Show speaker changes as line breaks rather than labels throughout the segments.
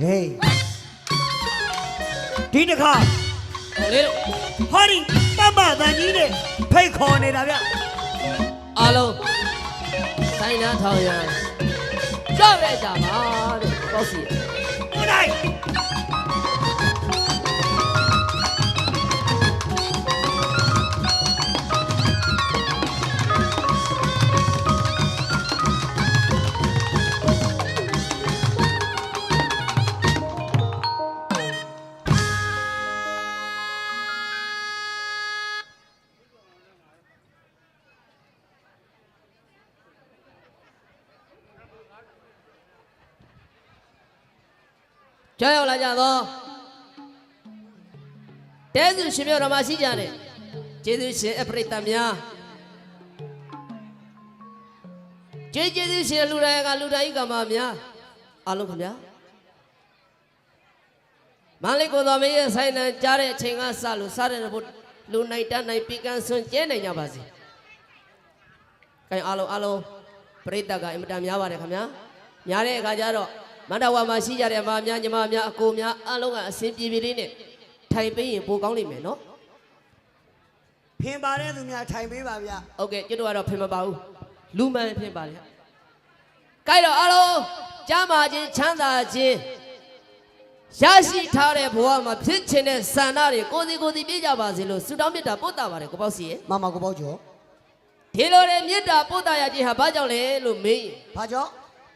ဟေးဒီတစ်ခါ
ဟိုလေးတို့
ဟောဒီပပတန်ကြီးနဲ့ဖိတ်ခေါ်နေတာဗျ
အားလုံးဆိုင်နာထောင်ရန်ကြောက်ရကြပါတဲ့ပေါ့စီ
ဟုတ်တ
ကြောက်ရောက်လာကြတော့တဲစုရှင်မြောက်တော်မှာရှိကြတယ်ကျေးဇူးရှင်အပရိသတ်များကျေးကျေးဇူးရှင်လူတိုင်းကလူတိုင်းကမှများအားလုံးခင်ဗျာမန္လိကိုတော်မင်းရဲ့ဆိုင်နံကြားတဲ့အချိန်ကစလို့စားတဲ့ဘုလူနိုင်တန်းနိုင်ปีကန်ဆွန်ကျဲနိုင်ကြပါစေ။ကဲအားလုံးအားလုံးပရိသတ်ကအင်မတန်များပါတယ်ခင်ဗျာ။များတဲ့အခါကျတော့ မန္တဝါမှာရှိကြတဲ့မများညီမများအကိုများအားလုံးကအစဉ်ပြေပြေလေးနဲ့ထိုင်ပေးရင်ပိုကောင်းလိမ့်မယ်နော်
ဖင်ပါတဲ့သူများထိုင်ပေးပါဗျ။
ဟုတ်ကဲ့ကျွတ်တော့ကတော့ဖင်မပါဘူး။လူမှန်ဖြစ်ပါလေ။ကဲတော့အားလုံးကြားမှာချင်းချမ်းသာခြင်းရရှိထားတဲ့ဘဝမှာဖြစ်ချင်တဲ့ဆန္ဒတွေကိုယ်စီကိုယ်စီပြည့်ကြပါစေလို့ဆုတောင်းမေတ္တာပို့တာပါတယ်ကိုပေါ့စီရဲ့
မမကိုပေါ့ကျော်
ဒီလိုတဲ့မေတ္တာပို့တာရခြင်းဟာဘာကြောင့်လဲလို့မေးရင်
ဘာကြောင့်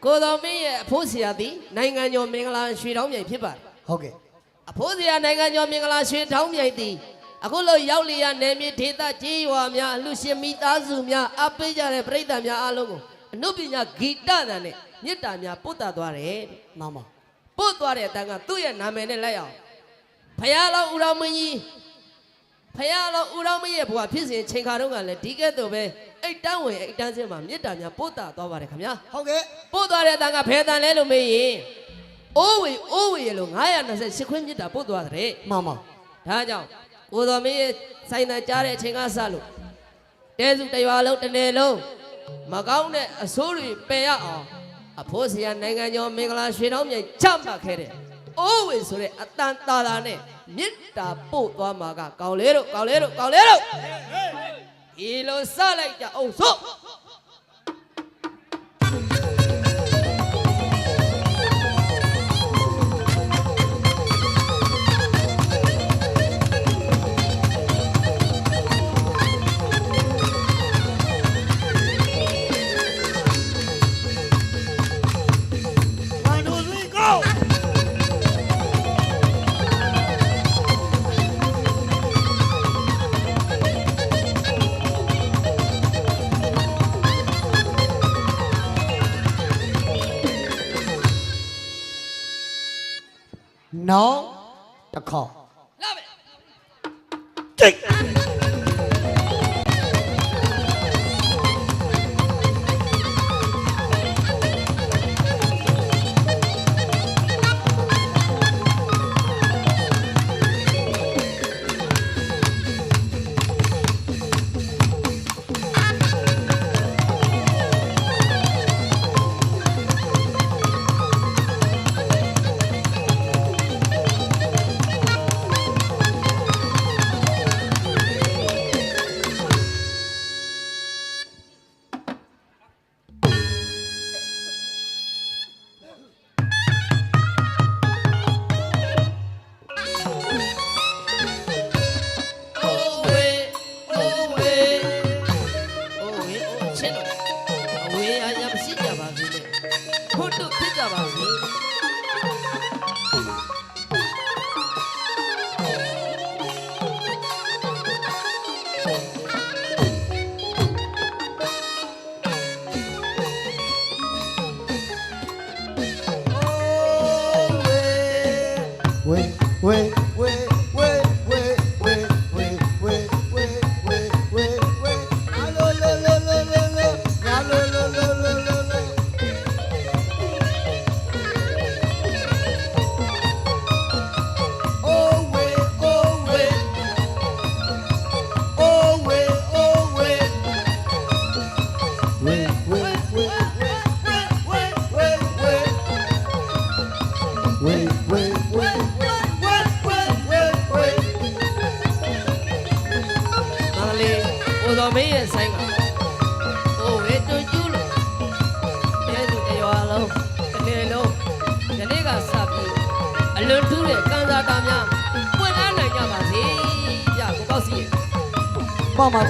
ကိုတော်မင်းရဲ့အဖိုးဆရာသည်နိုင်ငံကျော်မင်္ဂလာရွှေတောင်းမြိုင်ဖြစ်ပါတယ်
ဟုတ်ကဲ့
အဖိုးဆရာနိုင်ငံကျော်မင်္ဂလာရွှေတောင်းမြိုင်သည်အခုလိုရောက်လျာနယ်မြေဒေသကြီးရွာများအလှရှင်မိသားစုများအပ်ပေးကြတဲ့ပြိတ္တများအားလုံးကိုအနုပညာဂီတတန်နဲ့မေတ္တာများပို့တာသွားတယ်တဲ့
မမ
ပို့သွားတဲ့အတန်းကသူ့ရဲ့နာမည်နဲ့လိုက်အောင်ဖယားတော်ဦးတော်မင်းကြီးဖယားတော်ဦးတော်မင်းရဲ့ဘဝဖြစ်စဉ်ချိန်ခါတော့ကလည်းဒီကဲ့သို့ပဲ အိတ်တန်းဝင်အိတ်တန်းစင်းမှာမေတ္တာများပို့တာသွားပါတယ်ခင်ဗျာ
ဟုတ်ကဲ့
ပို့သွားတဲ့အတန်းကဘယ်တန်လဲလို့မေးရင်အိုးဝေအိုးဝေရလို့928ခွင့်မြစ်တာပို့သွားတဲ့
မမ
ဒါကြောင့်ကိုတော်မင်းရဲ့ဆိုင်တန်ကြားတဲ့အချိန်ကစလို့တဲစုတရွာလုံးတစ်နယ်လုံးမကောင်းတဲ့အဆိုးတွေပယ်ရအောင်အဖိုးဆရာနိုင်ငံကျော်မင်္ဂလာရွှေတောင်းမြိုင်ချမှတ်ခဲ့တဲ့အိုးဝေဆိုတဲ့အတန်တာတာနဲ့မြစ်တာပို့သွားမှာကကောင်းလေတို့ကောင်းလေတို့ကောင်းလေတို့ ဒီလိုစလိုက်ကြအောင်စို့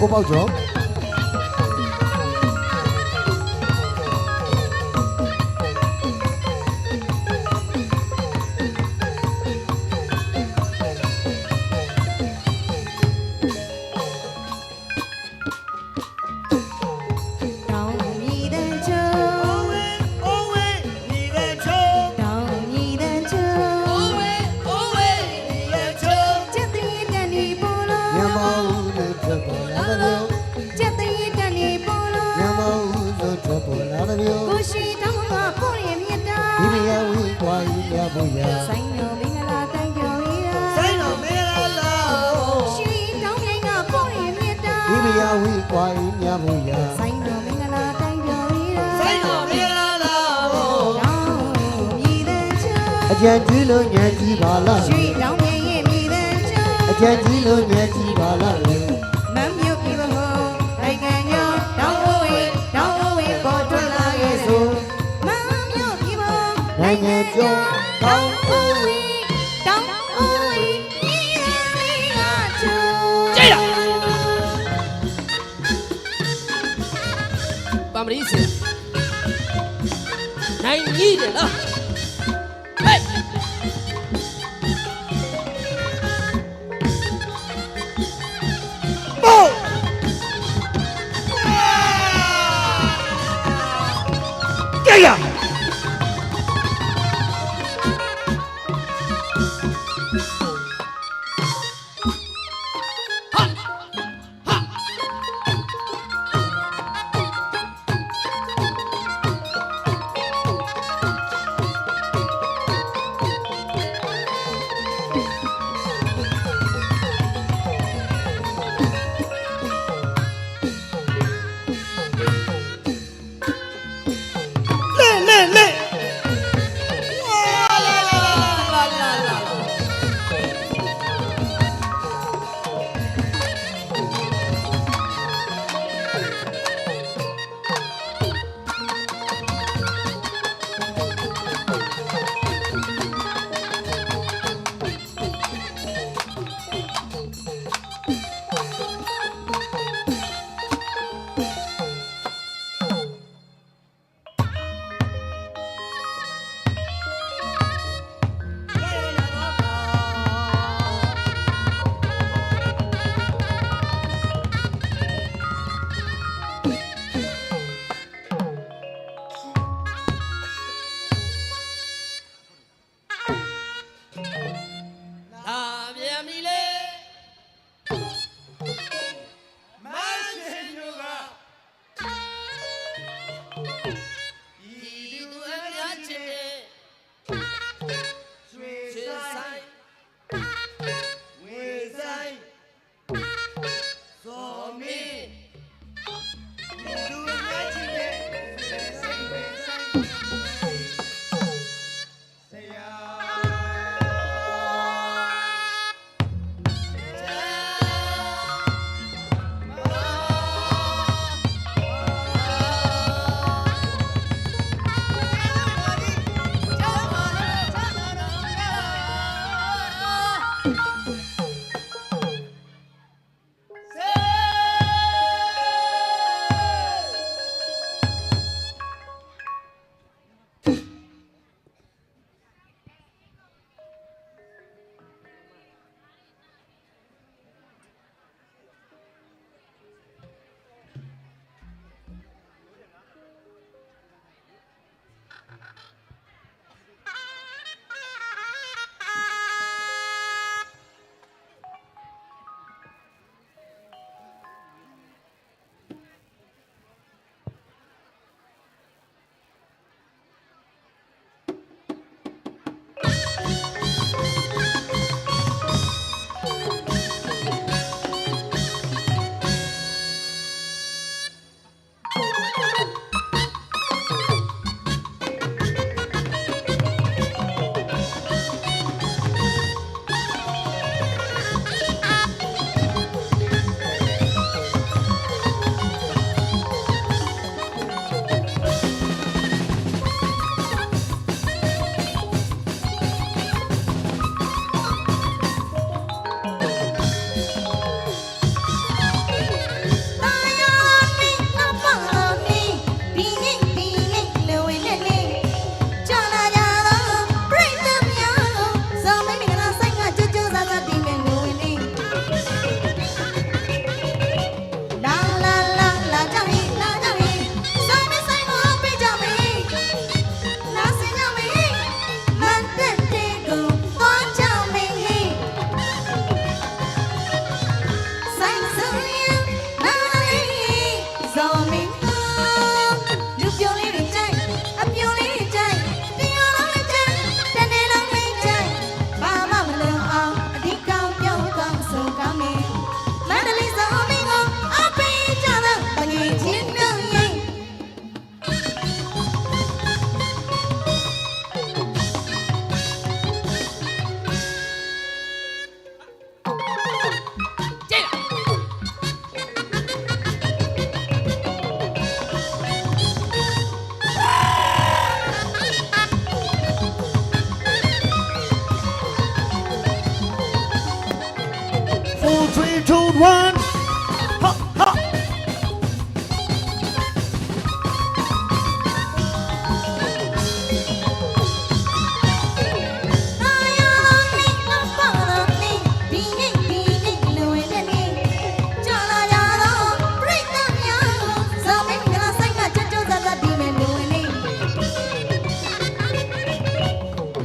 过报纸。 နိုင်ငံ
ကျော်တောင်း
အဝေးတော
င်း
အဝေးဤ
စိတ်
ကချူကြိတ်ရပမ
ရီ
စနိုင်ကြီးတယ်
နော်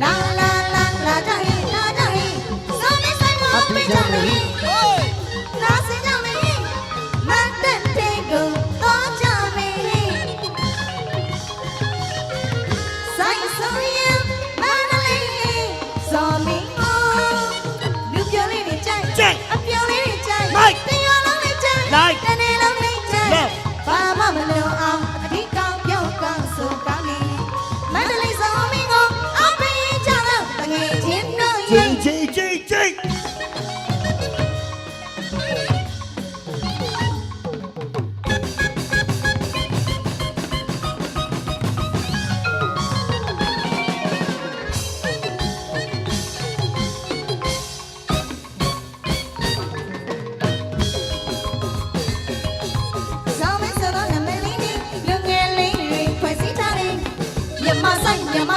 လာလာ
မ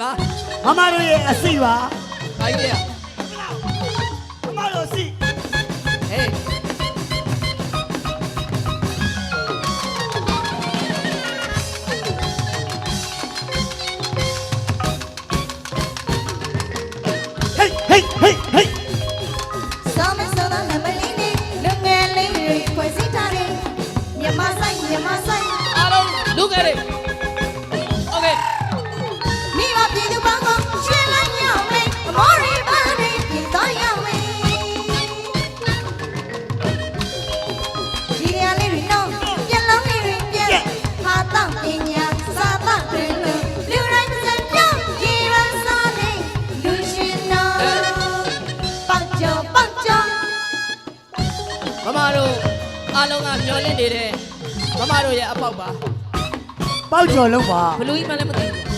ပါမမတို့ရဲ့အစီပါ
ဘာကြီးလဲ
အား
လုံးကမျောလင့်နေတဲ့
မမတို့ရဲ့အပေါက်ပါ
ပေါက်ကျော်လုံးပါ
ဘလူးကြီးမှလည်းမသိဘူး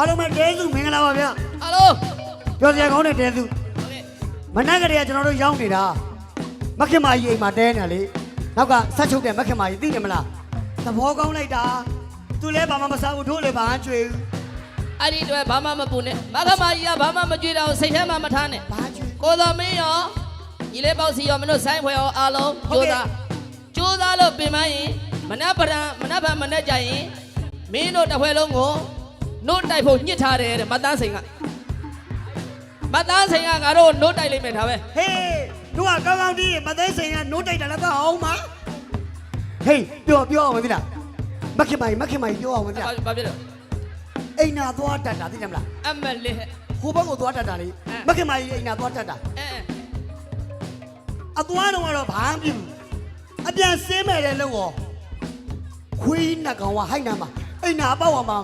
အားလုံးပဲတဲစုမင်္ဂလာပါဗျ
အားလုံး
ပြောစရာကောင်းတဲ့တဲစု
ဟုတ်ကဲ့
မနက်ကတည်းကကျွန်တော်တို့ရောက်နေတာမခင်မာကြီးအိမ်မှာတဲနေလေနောက်ကဆက်ချုပ်တဲ့မခင်မာကြီးသိတယ်မလားသဘောကောင်းလိုက်တာသူလည်းဘာမှမစားဘူးတို့လည်းဘာမှကြွေဘူး
အဲ့ဒီတော့ဘာမှမပူနဲ့မခမကြီးကဘာမှမကြွေးတော့စိတ်ထဲမှာမထားနဲ့
ဘာကြွေ
ကိုတော်မင်းရောညီလေးပေါ့စီရောမင်းတို့ဆိုင်းဖွယ်ရောအားလုံး
ဟုတ်
ကြိုး
ကဲ့
စားကြိုးစားလို့ပြင်မရင်မနက်ပရံမနက်ဗန်မနက်ကြရင်မင်းတို့တစ်ဖွဲလုံးကို နို့တိုက်ဖို့ညှစ်ထားတယ်တဲ့မတန်းစိန်ကမတန်းစိန်ကငါတို့နို့တိုက်လိုက်မယ်ဒါပဲ
ဟေးတို့ကကောင်းကောင်းဒီမသိစိန်ကနိုးတိုက်တာလည်းတော့အောင်ပါဟေးပြောပြောအောင်မသိလားမခင်မာကြီးမခင်မာကြီးပြောအောင်မသိလား
ဘာဘာဖြစ်လဲ
အိမ်နာသွားတတ်တာသိတယ်မလား
အမလေးဟဲ့
ဟိုဘက်ကိုသွားတတ်တာလေ
အဲ
မခင်မာကြီးအိမ်နာသွားတတ်တာ
အဲအဲ
အသွားတော့ကတော့ဘာမှမပြုဘူးအပြန်ဆင်းမဲ့တဲ့လုံးကိုခွေးနှကောင်ကဟိုက်နာမှာအိမ်နာပေါ့အောင်မှာ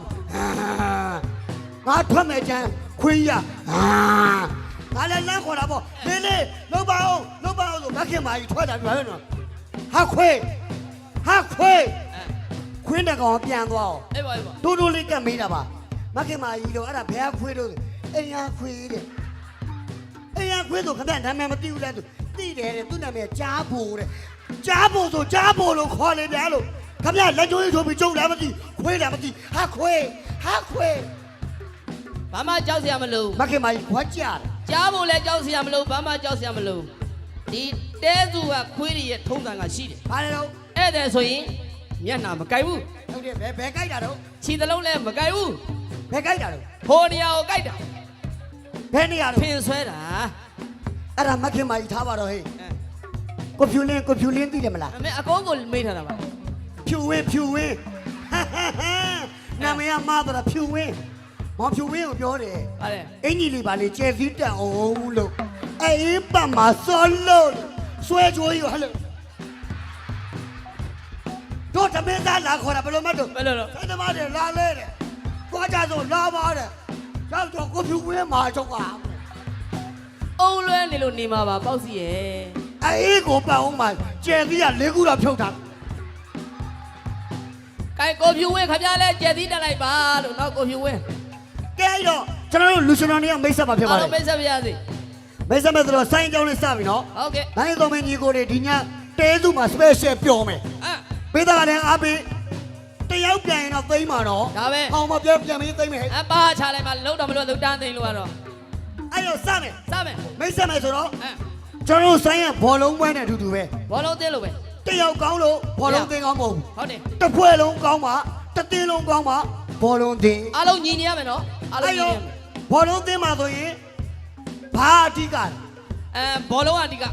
ငါထွက်မဲ့ချမ်းခွေးရဟာငါလည်းလမ်းခေါ်တာပေါ့လေးလေးလုံးပါအောင်လုံးပါအောင်ဆိုမခင်မာကြီးထွက်တာပြောရနော်ဟာခွေးဟာခွေး
အဲ
ခွေးနှကောင်ကပြန်သွားအောင်
အေးပါအေးပါ
တိုးတိုးလေးကပ်မေးတာပါမခင်မာကြီးတို့အဲ့ဒါဘယ်ကခွေးတို့အိမ်ကခွေးတဲ့အိမ်ကခွေးဆိုခမနာမည်မသိဘူးလဲသူသိတယ်တဲ့သူ့နာမည်ကြားဖို့တဲ့ကြားဖို့ဆိုကြားဖို့လို့ခေါ်လေဗျာလို့ ခမလက်ကျိုးရေးဆိုပြီးကျုံလာမသိခွေးလာမသိဟာခွေးဟာခွေး
ဘာမှကြောက်စရာမလို
မခင်မာကြီးခွာကြတယ်
ကြားဖို့လည်းကြောက်စရာမလိုဘာမှကြောက်စရာမလိုဒီတဲစုကခွေးတွေရဲ့ထုံးစံကရှိတယ်
ဘာလဲတော့
ဧည့်သည်ဆိုရင်မျက်နှာမကိုက်ဘူး
ဟုတ်တယ်ဘယ်ဘယ်ကြိုက်တာတော့
ခြေသလုံးလည်းမကိုက်ဘူး
ဘယ်ကြိုက်တာတော့
ဟိုနေရာကိုကိုက်တာ
ဘယ်နေရာတော့
ဖင်ဆွဲတာ
အဲ့ဒါမခင်မကြီးထားပါတော့ဟေး
အဲ
ကိုဖြူလင်းကိုဖြူလင်းသိတယ်မလား
အမေအကောကိုမေးထားတာပါ
ဖြူဝင်းဖြူဝင်းနာမည်ကမာတော့ဖြူဝင်းမောင်ဖြူဝင်းကိုပြောတယ်
ဗါလေ
အင်ကြီးလေးပါလေကျဲစည်းတက်အောင်လို့အေးပတ်မှာစောလို့ဆွဲကြိုးရဟလို့တို့တမင်းသားလာခေါ်တာဘယ်လိုမှတ်တော့
ဘယ်လိုတော့
ဆိုင်သမားတွေလာလဲတဲ့သွားကြဆိုလာပါတဲ့ရောက်တော့ကိုဖြူဝင်းမှာချုပ်ပါ
အုံလွဲနေလို့နေမှာပါပေါ့စီရဲ့
အေးကိုပတ်အောင်မှာကျဲစည်းကလေးခုတော့ဖြုတ်တာ
ကိုင်ကိုဖြူဝင်းခပြလဲကြက်သီးတက်လိုက်ပါလို့နောက်ကိုဖြူဝင်း
ကဲအဲ့တော့ကျွန်တော်တို့လူရှင်တော်တွေကမိတ်ဆက်မှာဖြစ်ပါ
အား
တ
လုံး
ယ်
မိတ်ဆက်ပါရစေ
မိတ်ဆက်မဲ့ဆိုတော့စိုင်းကြောင်းလေးစပြီနော်
ဟုတ်ကဲ့။
နိုင်တော်မင်းကြီးကိုတွေဒီညတဲစုမှာ special ပြောမယ်
အဲ။
ပေးသားလည်းအားပေးတယောက်ပြန်ရင်တော့သိမ်းမှာနော်
ဒါပဲ။
အောင်မပြောပြန်ပြီးသိမ်းမယ်ဟဲ့
အပါချလိုက်မှလုံးတော့မလို့သူတန်းသိမ်းလို့ကတော့။
အဲ့တော့စမယ်
စမယ်။
မိတ်ဆက်မယ်ဆိုတော့
အဲ
ကျွန်တော်တို့စိုင်းရဘောလုံးပွဲနဲ့အတူတူပဲ
ဘောလုံးသင်းလို့ပဲ။
တယောက်ကောင်းလို့ဘောလုံးသင်းကောင်းမဟုတ်ဘူး
ဟုတ်တယ်။
တစ်ဖွဲ့လုံးကောင်းမှတစ်တင်းလုံးကောင်းမှဘောလုံးသင်း
အားလုံးညီနေရမယ်နော်အားလုံးညီနေရမယ်
ဘောလုံးသင်းမှာဆိုရင်ဘာအဓိကလဲ
အဲဘောလုံးအဒီက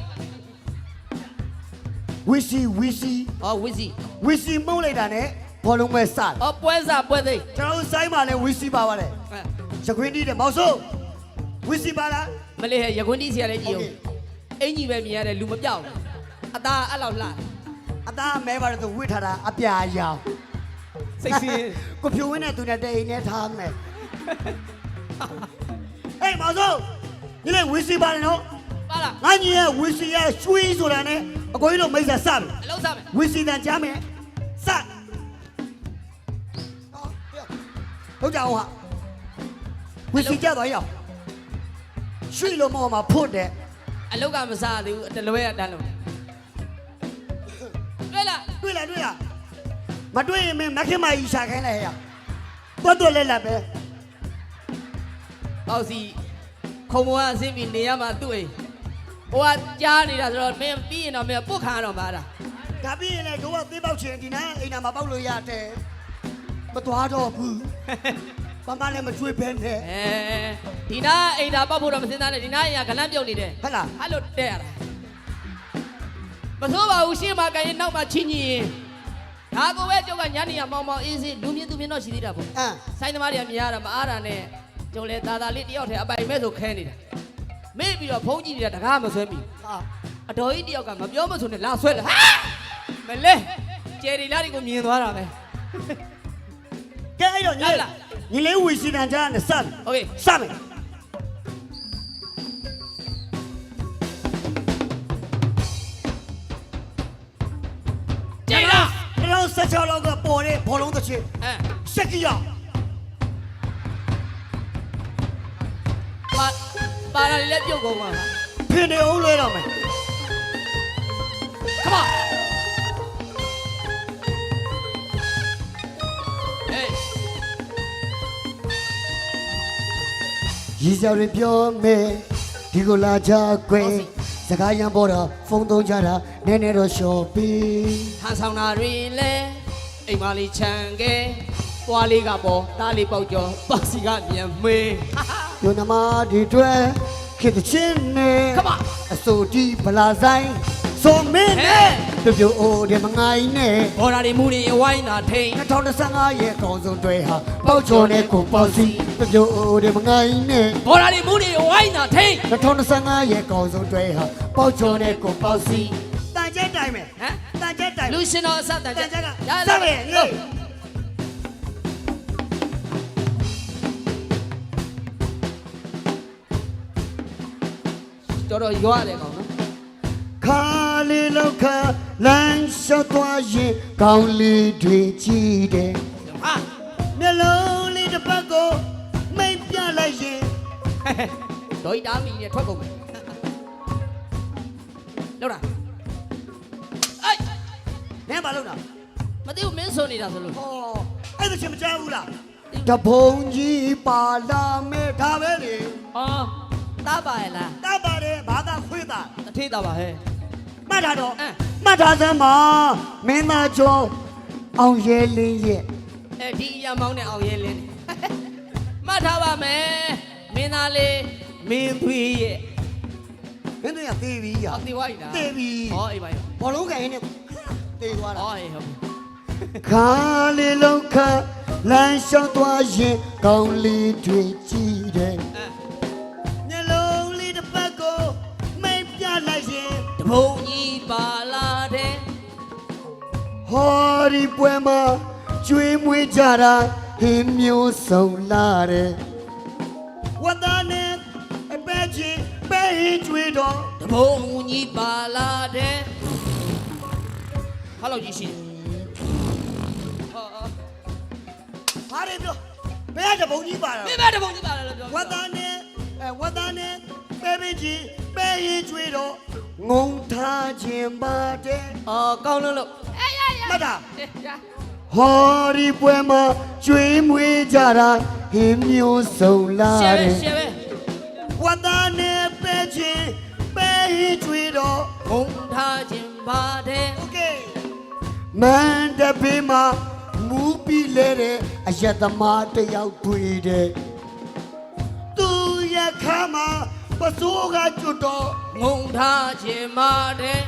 ဝီစီဝီစီ
ဟောဝီစီ
ဝီစီမှုတ်လိုက်တာနဲ့ဘောလုံးပွဲစတယ်
ဟောပွဲစားပွဲသိမ်း
ကျွန်တော်တို့စိုင်းမှာလည်းဝီစီပါပါတယ်
အဲ
ရခွင်းတီးတယ်မောင်စိုးဝီစီပါလား
မလေးဟဲ့ရကွန်းတီးစီရလဲကြည့်အောင်
Okay.
အင်ကြီးပဲမြင်ရတယ်လူမပြောက်ဘူးအသားအဲ့လောက်လှတယ်
အ သားမဲပါတယ်သူဝစ်ထားတာအပြာရောင်
စိတ်ဆင်း
ကိုဖြူဝင်းနဲ့သူနဲ့တအိမ်နဲ့ထားမယ်အေးမောင်စိုးညီလေးဝီစီပါတယ်နော်
ပါလား
ငါညီရဲ့ဝီစီရဲ့ရွှေဆိုတာနဲ့အကိုကြီးတို့မိတ်ဆက်စမယ်
အလုံးစားမယ်
ဝီစီတန်ကြားမယ်စဟုတ်ကြအောင်ဟာဝီစီကြတော့ရောက်ရွှေလိုမောမှာဖို့တယ်
အလုတ်ကမစားသေးဘူးတလွဲကတန်းလို့ တွေ့လား
တွေ့လားတွေ့လားမတွေ့ရင်မင်းမခင်မကြီးရှာခိုင်းလိုက်ရတော်တော်လက်လက်ပဲ
ပေါ့စီခုံမောကအဆင်းပြီးနေရမှာသူ့အိမ်ဟိုကကြားနေတာဆိုတော့မင်းပြီးရင်တော့မင်းပုတ်ခါတော့မှာလား
ဒါပြီးရင်လည်းတို့ကသေးပေါက်ချင်ဒီနားအိမ်နာမှာပေါက်လို့ရတယ်မသွားတော့ဘူးဘာမှလည်းမကျွေးဘဲနဲ့
အဲဒီနာအိမ်သာပောက်ဖို့တော့မစင်သားနဲ့ဒီနာအိမ်ကဂလန့်ပြုတ်နေတယ်
ဟုတ်လား
အဲ့လိုတဲ့ရတာ မဆိုးပါဘူးရှေ့မှာကန်ရင်နောက်မှာချင်းကြီးရင်ဒါကိုပဲကျောက်ကညနေရမောင်မောင်အေးစေးလူမြင်သူမြင်တော့ရှိသေးတာပေါ့
အင်း
ဆိုင်သမားတွေကမြင်ရတာမအားတာနဲ့ကျောက်လေသာသာလေးတယောက်ထဲအပိုင်မဲ့ဆိုခဲနေတာမေ့ပြီးတော့ဖုန်းကြည့်နေတာတကားမဆွဲမိ
ဟာ
အတော်ကြီးတယောက်ကမပြောမဆိုနဲ့လာဆွဲလာဟာမလဲကျယ်ရီလာတွေကိုမြင်သွားတာပဲ
ကဲအဲ့တော့ညီညီလေးဝီစီတန်ကြားနဲ့စတ
ယ်ဟုတ်ကဲ့
စမယ် ချောလောက်ကပေါ်တဲ့ဘောလုံးတစ်ချစ်
အဲ
စက်ကီယာ
ပါပါလာလေးလည်းပြုတ်ကုန်ပါလား
ဖင်နေအောင်လွဲတော့မယ်
Come on ဟေး
ရီစရာတွေပြောမယ်ဒီကိုလာကြကွယ်စကားရံပေါ်တော့ဖုန်းသုံးကြတာနည်းနည်းတော့ရှော့ပြီး
ဟန်ဆောင်တာတွေလဲ အိမ်မလေးချန်ကဲပွားလေးကပေါ်သားလေးပေါက်ကျော်ပါစီကမြန်မေး
ယုံနမဒီတွဲခေတချင်းနေ
Come on
အစိုးတီဗလာဆိုင်စောမင်းနဲ့ပြပြအိုဒီမငိုင်းနဲ့
ဘော်ဒါတွေမူတွေအဝိုင်းတာထိန်
2015ရဲ့အကောင်းဆုံးတွဲဟာပေါက်ချော်နဲ့ကိုပေါက်စီပြပြအိုဒီမငိုင်းနဲ့
ဘော်ဒါတွေမူတွေအဝိုင်းတာထိန်
2015ရဲ့အကောင်းဆုံးတွဲဟာပေါက်ချော်နဲ့ကိုပေါက်စီတန်ကျဲတိုင်းမယ်
ဟမ်
တန်ကျဲတိုင်း
လူရှင်တော်အစတန်
တန်ကျဲက
ရ
စမယ်ညို့
တော်တော်ရွာတယ်ကောင်နော်
ခါလေးလောက်ခါလမ်းလျှောက်သွားရင်ကောင်းလေးတွေကြည့်တယ်
ဟာ
မျက်လုံးလေးတစ်ပတ်ကိုမိတ်ပြလိုက်ရင်
ဒေါ်ဤတာမီနဲ့ထွက်ကုန်မယ်လောက်တာ သိဘူးမင်းဆိုနေတာဆိုလို့
ဟောအဲ့ဒါချင်းမကြားဘူးလားတဘုံကြီးပါလာမဲဒါပဲလေ
ဟာတားပါရဲ့လား
တတ်ပါတယ်ဘာသာခွေးသား
တထေးတာပါဟဲ့
မှတ်ထားတော့
အင်း
မှတ်ထားစမ်းပါမင်းသားကျော်အောင်ရဲလင်းရဲ့
အဲဒီအရမောင်းနဲ့အောင်ရဲလင်းနေမှတ်ထားပါမယ်မင်းသားလေးမင်းသွေးရဲ့
မင်းတို့ရသေးပြီရ
အော်တေဝိုင်းလား
သေးပြီ
ဟောအေးပါရော
ဘောလုံးကန်ရင်းနဲ့တေးသွားတာ
ဟောအေးဟုတ်ပြီ
ခါလေးလုံးခါလမ်းလျှောက်သွားရင်ကောင်းလေးတွေကြည့်တယ်
အဲ
မျက်လုံးလေးတစ်ပတ်ကိုမိတ်ပြလိုက်ရင်
တဘုံကြီးပါလာတဲ့
ဟောဒီပွဲမှာကျွေးမွေးကြတာဟင်းမျိုးစုံလာတယ်ဝတ်သားနဲ့အပဲချင်းပဲဟင်းကျွေးတော့
တဘုံကြီးပါလာတဲ့ဟာလို့ကြီးရှိဟော
ဘာတွေပြောဘယ်ကတပုံကြီးပါ
မ
တော့
င်းမတဘုံကြီးပါလာလို့ပြော
ဝတ်သားနဲ့အဲဝတ်သားနဲ့ပဲပင်ချင်းပဲဟင်းကျွေးတော့ငုံထားခြင်းပါတယ်
အော်ကောင်းလို့လို့အေးရရ
မှတ်တာ
အေးရ
ဟောဒီပွဲမှာကျွေးမွေးကြတာဟင်းမျိုးစုံလာ
ရှယ်
တ
ပဲ
ယ်
ရှယ်ပဲ
ဝတ်သားနဲ့ပဲချင်းပဲဟင်းကျွေးတော့
ဘုံထားခြင်းပါတယ်
โอเคမန်တပေမှာ မူပြီးလဲတဲ့အယက်သမားတစ်ယောက်တွေ့တယ်သူရခါမှာပစိုးကကျွတ်တော့
ငုံထားခြင်းပါတယ်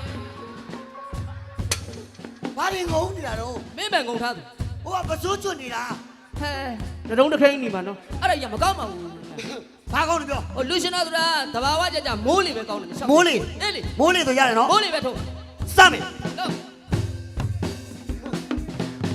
ဘာတွေငုံနေတာတော့
မင်းမငုံထားသူ
ဟိုကပစိုးကျွတ်နေတာ
ဟဲတရုံးတစ်ခိန်းနေမှာနော်အဲ့ဒါကြီးမကောင်းပါဘူး
ဘာကောင်းလို့ပြော
ဟိုလူရှင်တော်ဆိုတာတဘာဝကြကြမိုးလေပဲကောင်းတယ်
မိုးလေ
အေးလေ
မိုးလေဆိုရတယ်နော်
မိုးလေပဲထုတ်
စမယ်
တော့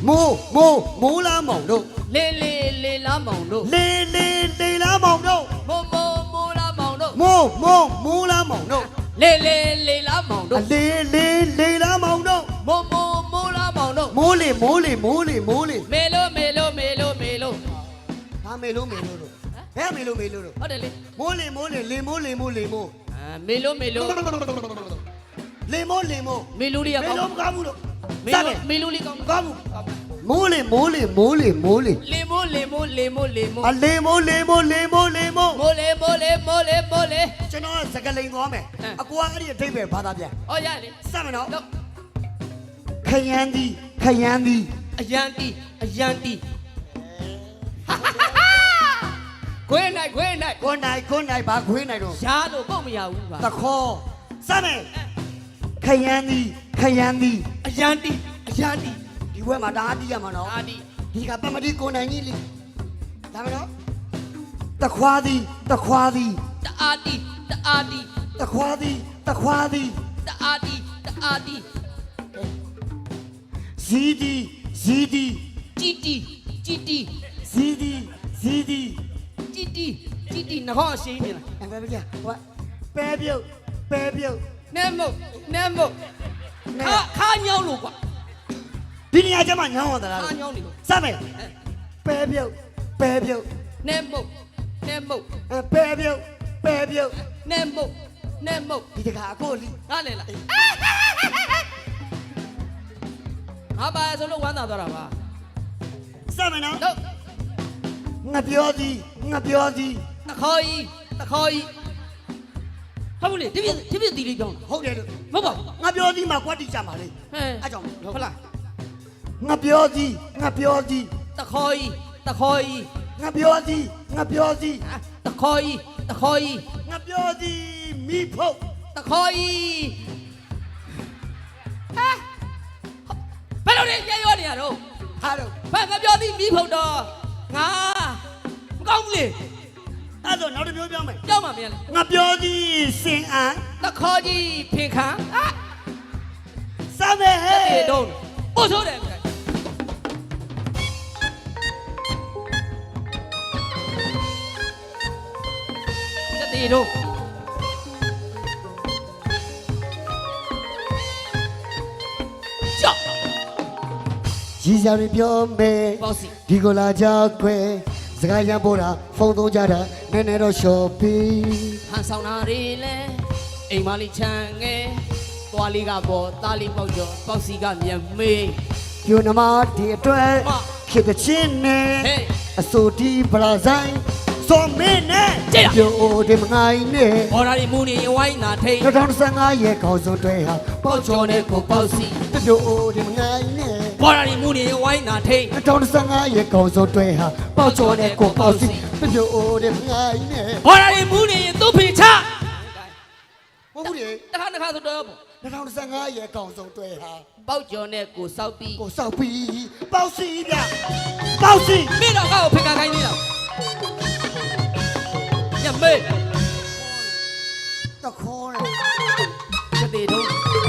မိုးမိုးမိုးလားမောင်တို့
လေလေလေလားမောင်တို့
လေလေလေလားမောင်တို့
မိုးမိုးမိုးလားမောင်တို့
မိုးမိုးမိုးလားမောင်တို့
လေလေလေလားမောင်
အ
တို့
လေလေလေလားမောင်တို့
မိုးမိုးမိုးလားမောင်တို့
မိုးလေမိုးလေမိုးလေမိုးလေ
မေလိုမေလိုမေလိုမေလို
ဘာမေလို့မေလို့တို့ဟဲ့မေလို့မေလို့တို့
ဟုတ်တယ်လေ
မိုးလေမိုးလေလေမိုးလေမိုးလေမိုး
အာမေလိုမေလို
လေမိုးလေမိုး
မေလိုလေးက
မေ
ကောင်း
လို့မကောင်းဘူးလို့
မေ
စ
လို
မယ်
မေလိုလေးကောင်း
ကောင်းဘူးမိုးလေမိုးလေမိုးလေမိုးလေ
လေမိုးလေမိုးလေမိုးလေမိုး
အလေမိုးလေမိုးလေမိုးလေမိုး
မိုးလေမိုးလေမိုးလေမိုးလေ
ကျွန်တော်စကလိန်သွားမယ်
အင်း
အကွာအဲ့ဒီအထိပ်ပဲဘာသာပြန်
ဟောရလေ
စမယ်နော်
တော့
ခယန်းသည်ခယန်းသည်
အယံတီအယံတီခွေးနိုင်ခွေးနိုင်
ကိုနိုင်ကိုနိုင်ဘာခွေးနိုင်တော့
ရှားလို့ပုတ်မရဘူးပါ
တခေါ်စမယ် ခယန်းသည်ခယန်းသည်
အယံတီအယံတီ
ဒီဘွဲမှာဒါအတီးရမှာနော်
အာဒီ
ဒီကပမတိကိုနိုင်ကြီးလीဒါမယ်နော်တခွာသည်တခွာသည်
တအာတီတအာတီ
တခွာသည်တခွာသည်
တအာတီတအာတီ
ဇီးသည်ဇီးသည်
ជីတီជីတီ
ဇီးသည်ဇီးသည်
ជីတီជីတီနှခေါင်းအရှိနေလား
အဘယ်ပြဟိုပဲပြုတ်ပဲပြုတ်
နဲမုတ်နဲမုတ်
နဲ
ခါခါညောင်းလို့ကွာ
ဒီနေရာကျမှညောင်းရသလား
ခါညောင်းနေလို့
စမယ်ပဲပြုတ်ပဲပြုတ်
နဲမုတ်နဲမုတ်
အဲပဲပြုတ်ပဲပြုတ်
နဲမုတ်နဲမုတ်
ဒီတခါအကိုလီ
ငါလေလားငါပါဆိုလို့ဝမ်းသာသွားတာပါ
စမယ်နော်
တော့
ငါပြောသည်ငါပြောသည်
တခေါ်ကြီးတခေါ်ကြီး ဟုတ်ဘူးလေဒီပြဒီပြတီလေးကြောင်း
ဟုတ်တယ်လို့
မဟုတ်ပါဘူး
ငါပြောသည်မှာကွက်တီကြမှာလေ
ဟဲ့
အဲ့ကြောင့်
ဟုတ်လား
ငါပြောသည်ငါပြောသည်
တခေါ်ကြီးတခေါ်ကြီး
ငါပြောသည်ငါပြောသည်
တခေါ်ကြီးတခေါ်ကြီး
ငါပြောသည်မိဖုတ်
တခေါ်ကြီးဟာဘယ်လိုလဲညရောနေရတော့
ဟာတော့
ဘာမပြောသည်မိဖုတ်တော့ငါမကောင်းဘူးလေ
အဲ့တော့နောက်တစ်မျိုးပြောမယ်
ကြောက်မှမရလေ
ငါပြောသည်စင်အံ
တခေါ်ကြီးဖင်ခံအာ
စမယ်ဟဲ့
တေတော့ပို့ဆိုးတယ်ကွတေတော့ကြောက်
ရီစာတွေပြောမယ်
ပေါ့စီ
ဒီကိုလာကြခွဲ စကားရံပေါ်တာဖုန်းသုံးကြတာနည်းနည်းတော့ရှော့ပြီး
ဟန်ဆောင်တာတွေလဲအိမ်မလေးချမ်းငယ်သွားလေးကပေါ်သားလေးပေါက်ကျော်ပေါက်စီကမြန်မေး
ပြိုနမဒီအတွက်
မ
ခေတ္တချင်းနဲ့
ဟေး
အစိုးတီပလာဆိုင် စ
စောမင်းနဲ့
ကြည့်လား
ပြိုဒီမငိုင်းနဲ့
ဘော်ဒါရီမူနေဝိုင်းနာထိန်
2015ရဲ့ခေါင်းစုံတွေဟာပေါ
ပေါ
က်
က်
ချော
ကျော်
နဲ့
နဲ့ကိုပေါက်စီ
ပြိုဒီမငိုင်းနဲ့
ဘော်ဒါရီမူနေဝိုင်းနာထိန်
2015ရဲ့ခေါင်းစုံတွေဟာပေါက်ချောနဲ့ကိုပေါက်စီပြိုဒီမငိုင်းနဲ့
ဘော်ဒါရီမူနေသူ့ဖေချ
ဟုတ်ဘူးလေ
တခါတခါဆိုတော့ပေါ့
2015ရဲ့ခေါင်းစုံတွေဟာ
ပေါက်ကျော်နဲ့ကိုစောက်ပြီး
ကိုစောက်ပြီး
ပေါက်စီဗျပေါက်စီ
မင်းတော့ကောက်ကိုဖိကခိုင်းသေးတာ ညမေး
တခေါ်တယ်
စတဲ့တော့